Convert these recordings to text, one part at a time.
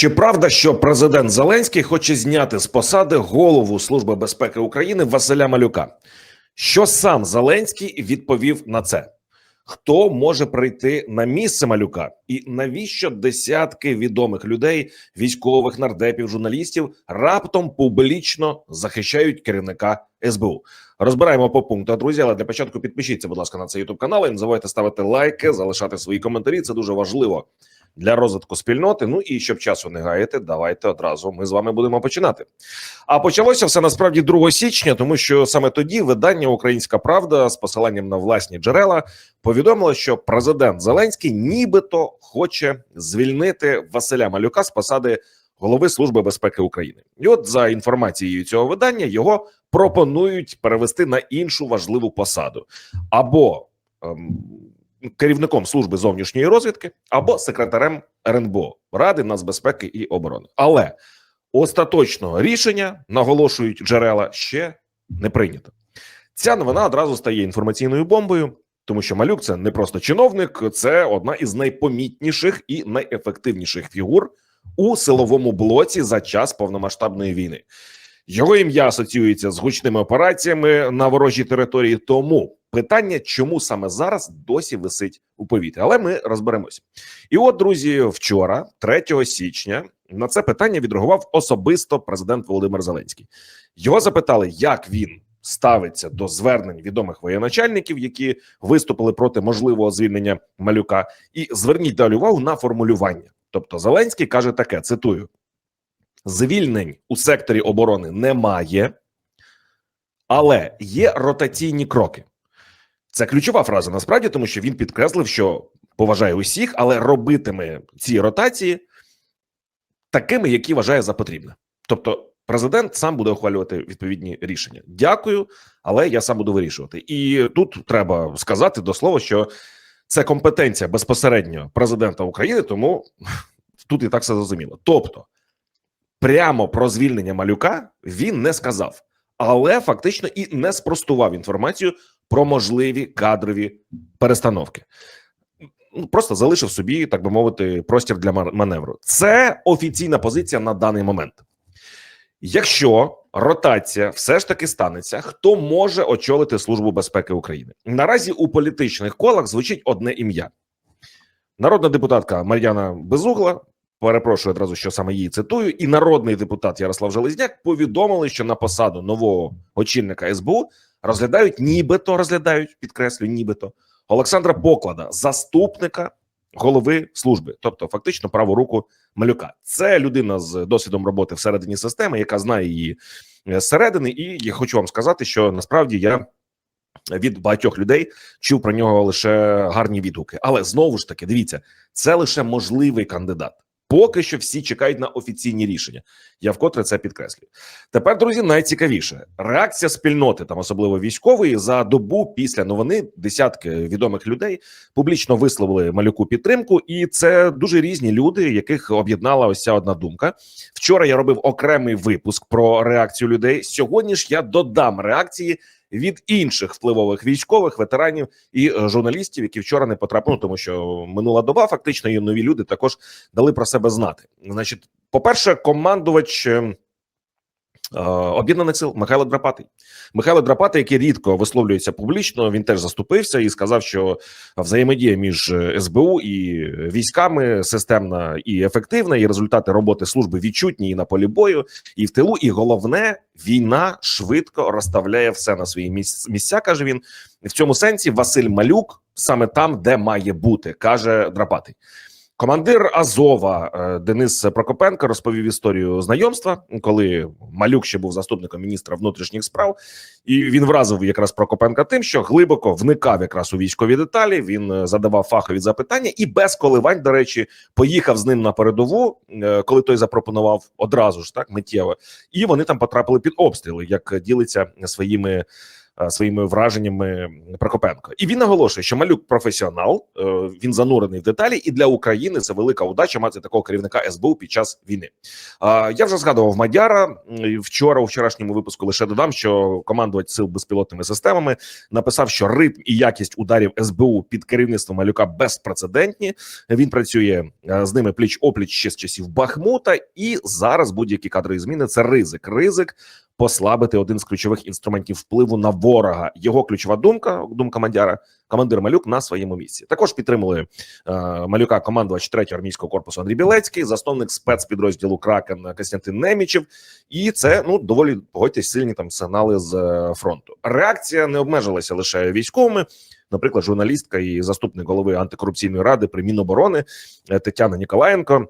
Чи правда, що президент Зеленський хоче зняти з посади голову Служби безпеки України Василя Малюка? Що сам Зеленський відповів на це? Хто може прийти на місце малюка, і навіщо десятки відомих людей, військових нардепів, журналістів раптом публічно захищають керівника СБУ? Розбираємо по пунктах, друзі. Але для початку підпишіться, будь ласка, на цей ютуб канал. І не забувайте ставити лайки, залишати свої коментарі. Це дуже важливо для розвитку спільноти. Ну і щоб часу не гаяти, давайте одразу ми з вами будемо починати. А почалося все насправді 2 січня, тому що саме тоді видання Українська Правда з посиланням на власні джерела повідомило, що президент Зеленський нібито хоче звільнити Василя Малюка з посади голови Служби безпеки України. І от за інформацією цього видання його пропонують перевести на іншу важливу посаду або ем, керівником служби зовнішньої розвідки, або секретарем РНБО Ради нацбезпеки і оборони. Але остаточного рішення наголошують джерела ще не прийнято. Ця новина одразу стає інформаційною бомбою. Тому що малюк це не просто чиновник, це одна із найпомітніших і найефективніших фігур у силовому блоці за час повномасштабної війни. Його ім'я асоціюється з гучними операціями на ворожій території. Тому питання, чому саме зараз досі висить у повітрі, але ми розберемося. І от, друзі, вчора, 3 січня, на це питання відреагував особисто президент Володимир Зеленський. Його запитали, як він ставиться до звернень відомих воєначальників, які виступили проти можливого звільнення малюка, і зверніть далі увагу на формулювання. Тобто, Зеленський каже таке: цитую. Звільнень у секторі оборони немає, але є ротаційні кроки. Це ключова фраза насправді, тому що він підкреслив, що поважає усіх, але робитиме ці ротації такими, які вважає за потрібне. Тобто, президент сам буде ухвалювати відповідні рішення. Дякую, але я сам буду вирішувати. І тут треба сказати до слова, що це компетенція безпосередньо президента України, тому тут і так все зрозуміло. Тобто, прямо про звільнення малюка він не сказав, але фактично і не спростував інформацію про можливі кадрові перестановки. Ну, Просто залишив собі, так би мовити, простір для маневру. Це офіційна позиція на даний момент. Якщо ротація все ж таки станеться, хто може очолити Службу безпеки України? Наразі у політичних колах звучить одне ім'я. Народна депутатка Мар'яна Безугла, перепрошую одразу, що саме її цитую, і народний депутат Ярослав Железняк повідомили, що на посаду нового очільника СБУ розглядають, нібито розглядають, підкреслюю, нібито Олександра Поклада, заступника голови служби, тобто фактично праву руку малюка. Це людина з досвідом роботи всередині системи, яка знає її е, зсередини. І я хочу вам сказати, що насправді я від багатьох людей чув про нього лише гарні відгуки. Але знову ж таки, дивіться, це лише можливий кандидат. Поки що всі чекають на офіційні рішення. Я вкотре це підкреслюю. Тепер, друзі, найцікавіше реакція спільноти, там особливо військової, за добу після новини десятки відомих людей публічно висловили малюку підтримку, і це дуже різні люди, яких об'єднала ось ця одна думка. Вчора я робив окремий випуск про реакцію людей. Сьогодні ж я додам реакції від інших впливових військових ветеранів і е, журналістів, які вчора не потрапили, тому що минула доба, фактично, і нові люди також дали про себе знати. Значить, по-перше, командувач. Е, Об'єднаних сил Михайло Драпатий. Михайло Драпатий, який рідко висловлюється публічно, він теж заступився і сказав, що взаємодія між е, СБУ і військами системна і ефективна, і результати роботи служби відчутні і на полі бою, і в тилу. І головне, війна швидко розставляє все на свої місця. каже він в цьому сенсі. Василь Малюк саме там, де має бути, каже Драпатий. Командир Азова е, Денис Прокопенко розповів історію знайомства, коли Малюк ще був заступником міністра внутрішніх справ, і він вразив якраз Прокопенка тим, що глибоко вникав якраз у військові деталі. Він е, задавав фахові запитання і без коливань, до речі, поїхав з ним на передову, е, коли той запропонував одразу ж так миттєво, і вони там потрапили під обстріли, як ділиться своїми своїми враженнями Прокопенко. І він наголошує, що малюк професіонал, е, він занурений в деталі, і для України це велика удача мати такого керівника СБУ під час війни. Я вже згадував Мадяра вчора. У вчорашньому випуску лише додам, що командувач сил безпілотними системами написав, що ритм і якість ударів СБУ під керівництвом малюка безпрецедентні. Він працює е, з ними пліч опліч ще з часів Бахмута, і зараз будь-які кадрові зміни це ризик. Ризик послабити один з ключових інструментів впливу на ворога. Його ключова думка, думка Мадяра, командир Малюк на своєму місці. Також підтримали е, малюка командувач 3-го армійського корпусу Андрій Білецький, засновник спецпідрозділу Кракен Костянтин Немічев. І це ну доволі погодьтесь сильні там сигнали з е, фронту. Реакція не обмежилася лише військовими. Наприклад, журналістка і заступник голови антикорупційної ради при Міноборони е, Тетяна Ніколаєнко.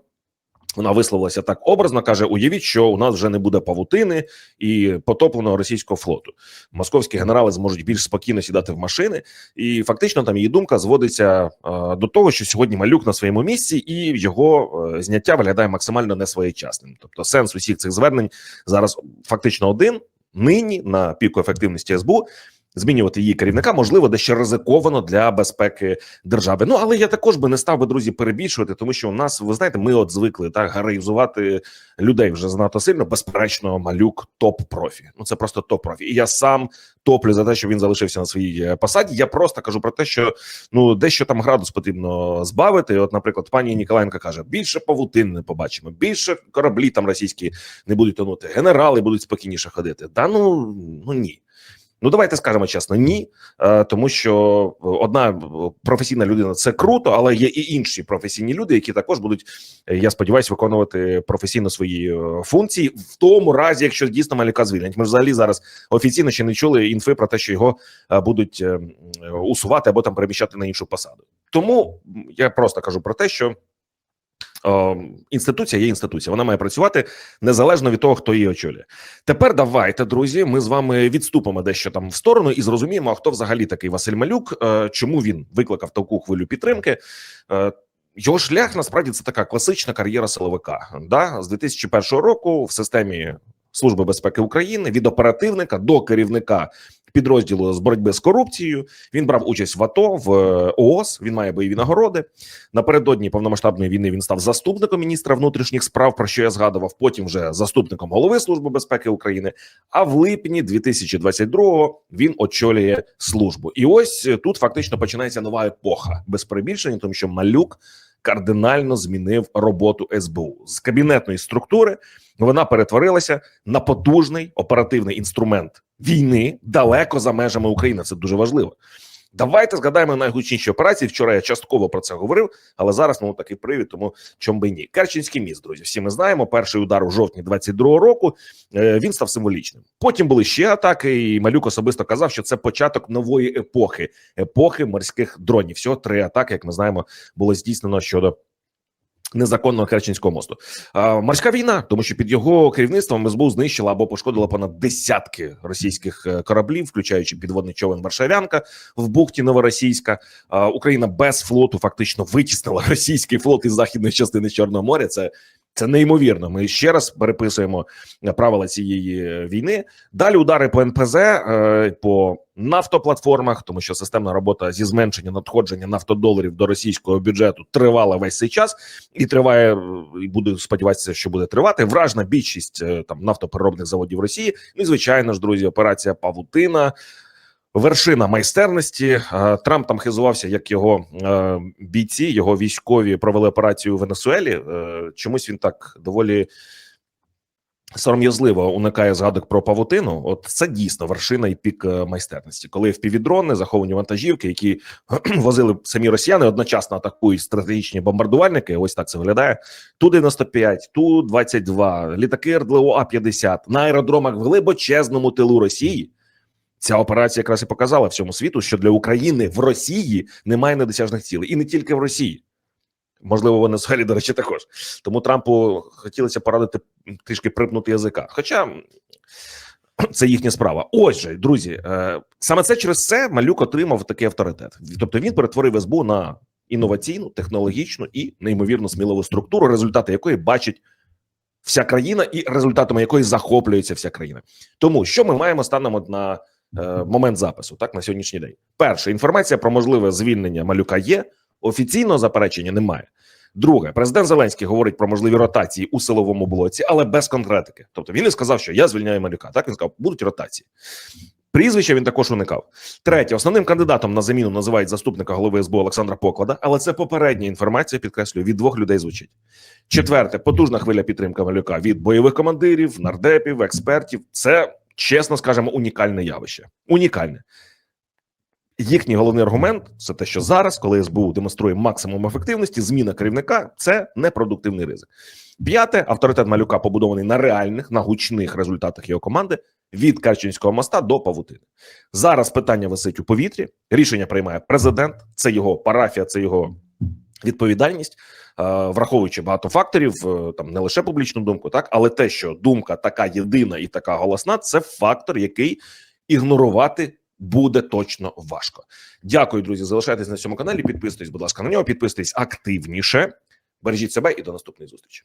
Вона висловилася так образно. каже: уявіть, що у нас вже не буде павутини і потопленого російського флоту. Московські генерали зможуть більш спокійно сідати в машини, і фактично там її думка зводиться е, до того, що сьогодні малюк на своєму місці, і його е, зняття виглядає максимально несвоєчасним. Тобто, сенс усіх цих звернень зараз фактично один нині на піку ефективності СБУ змінювати її керівника, можливо, дещо ризиковано для безпеки держави. Ну але я також би не став би друзі перебільшувати, тому що у нас ви знаєте, ми от звикли так героїзувати людей вже занадто сильно. Безперечно, малюк топ профі. Ну це просто топ профі. І я сам топлю за те, що він залишився на своїй е, посаді. Я просто кажу про те, що ну дещо там градус потрібно збавити. От, наприклад, пані Ніколаєнка каже: більше павутин не побачимо, більше кораблі там російські не будуть тонути, генерали будуть спокійніше ходити. Да ну ну ні. Ну, давайте скажемо чесно, ні, е, тому що одна професійна людина це круто, але є і інші професійні люди, які також будуть, е, я сподіваюся, виконувати професійно свої е, функції в тому разі, якщо дійсно малюка звільнять. Ми взагалі зараз офіційно ще не чули інфи про те, що його е, будуть е, усувати або там переміщати на іншу посаду. Тому я просто кажу про те, що. Е, Інституція є інституція, вона має працювати незалежно від того, хто її очолює. Тепер давайте, друзі, ми з вами відступимо дещо там в сторону і зрозуміємо, а хто взагалі такий Василь Малюк, е, чому він викликав таку хвилю підтримки. Е, Його шлях насправді це така класична кар'єра силовика. Да? З 2001 року в системі Служби безпеки України від оперативника до керівника підрозділу з боротьби з корупцією. Він брав участь в АТО в е, ООС. Він має бойові нагороди. Напередодні повномасштабної війни він став заступником міністра внутрішніх справ, про що я згадував. Потім вже заступником голови служби безпеки України. А в липні 2022-го він очолює службу. І ось тут фактично починається нова епоха без перебільшення, тому що малюк кардинально змінив роботу СБУ з кабінетної структури. Вона перетворилася на потужний оперативний інструмент війни далеко за межами України. Це дуже важливо. Давайте згадаємо найгучніші операції. Вчора я частково про це говорив, але зараз ну такий привід, тому чом би ні. Керченський міст, друзі. Всі ми знаємо. Перший удар у жовтні 22-го року. Е, він став символічним. Потім були ще атаки, і малюк особисто казав, що це початок нової епохи епохи морських дронів. Всього три атаки, як ми знаємо, було здійснено щодо. Незаконного Керченського мосту морська війна, тому що під його керівництвом СБУ знищила або пошкодила понад десятки російських е, кораблів, включаючи підводний човен Варшавянка в бухті Новоросійська. Україна без флоту фактично витіснила російський флот із західної частини Чорного моря. Це це неймовірно. Ми ще раз переписуємо правила цієї війни. Далі удари по НПЗ, е, по нафтоплатформах, тому що системна робота зі зменшення надходження нафтодоларів до російського бюджету тривала весь цей час і триває. І буду сподіватися, що буде тривати. Вражна більшість е, там нафтопереробних заводів Росії. Ну і звичайно ж, друзі, операція Павутина. Вершина майстерності Е, Трамп там хизувався, як його е, бійці, його військові провели операцію в Венесуелі. Е, Чомусь він так доволі сором'язливо уникає згадок про павутину. От це дійсно вершина і пік майстерності, коли впівдрони, заховані вантажівки, які возили самі росіяни, одночасно атакують стратегічні бомбардувальники. Ось так це виглядає. Ту 95 ту 22 літаки РДЛО А 50 на аеродромах в глибочезному тилу Росії. Ця операція якраз і показала всьому світу, що для України в Росії немає недосяжних цілей, і не тільки в Росії. Можливо, вони взагалі, до речі, також. Тому Трампу хотілося порадити трішки припнути язика. Хоча це їхня справа. Отже, друзі, е, саме це через це малюк отримав такий авторитет. Тобто він перетворив СБУ на інноваційну, технологічну і неймовірно сміливу структуру, результати якої бачить вся країна, і результатами якої захоплюється вся країна. Тому що ми маємо станом на момент запису, так на сьогоднішній день. Перше, інформація про можливе звільнення малюка є. Офіційного заперечення немає. Друге, президент Зеленський говорить про можливі ротації у силовому блоці, але без конкретики. Тобто він не сказав, що я звільняю малюка. Так він сказав, будуть ротації. Прізвища він також уникав. Третє, основним кандидатом на заміну називають заступника голови СБУ Олександра Поклада, але це попередня інформація, підкреслюю, від двох людей звучить. Четверте, потужна хвиля підтримки малюка від бойових командирів, нардепів, експертів. Це чесно скажемо, унікальне явище. Унікальне. Їхній головний аргумент це те, що зараз, коли СБУ демонструє максимум ефективності, зміна керівника це непродуктивний ризик. П'яте авторитет малюка побудований на реальних, на гучних результатах його команди від Керченського моста до Павутини. Зараз питання висить у повітрі. Рішення приймає президент. Це його парафія, це його відповідальність, е, враховуючи багато факторів, е, там не лише публічну думку, так але те, що думка така єдина і така голосна, це фактор, який ігнорувати. Буде точно важко. Дякую, друзі. Залишайтесь на цьому каналі. Підписуйтесь, будь ласка, на нього. Підписуйтесь активніше. Бережіть себе і до наступної зустрічі.